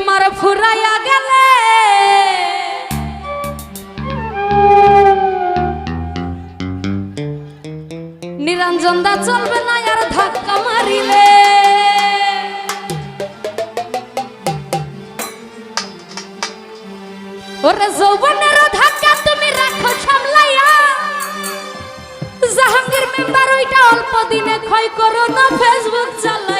তোমার ফুরাইয়া গেলে। নিরঞ্জন দা চলবে না আর ধাক্কা মারিলে। ওরে যৌবনের ধাক্কা তুমি রাখো সামলাইয়া। জাহাঙ্গীর মেম্বার, ওইটা অল্প দিনে ক্ষয় করো না ফেসবুক চালাইয়া।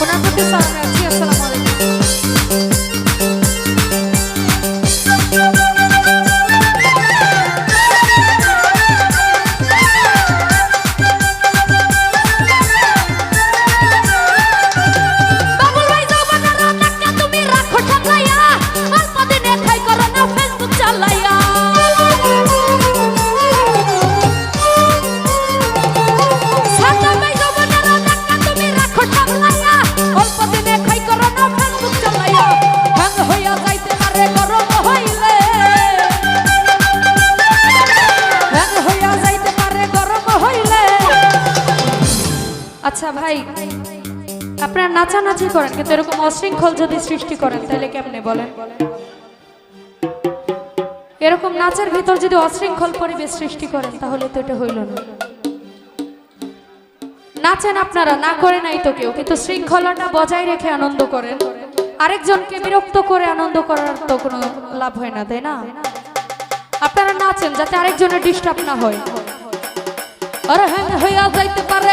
Buenas noches, Sara. Sí, hasta la madre. আচ্ছা ভাই, আপনারা নাচানাচি করেন, কিন্তু এরকম অশৃঙ্খল যদি সৃষ্টি করেন, তাহলে কেমনে বলেন? এরকম নাচের ভিতর যদি অশৃঙ্খল পরিবেশ সৃষ্টি করেন, তাহলে তো এটা হইল না। নাচেন আপনারা, না করে নাই তো কেউ, কিন্তু শৃঙ্খলাটা বজায় রেখে আনন্দ করেন। আরেকজনকে বিরক্ত করে আনন্দ করার তো কোনো লাভ হয় না, তাই না? আপনারা নাচেন, যাতে আরেকজনের ডিস্টার্ব না হয়। আরে হ্যাঁ হইয়া যাইতে পারে।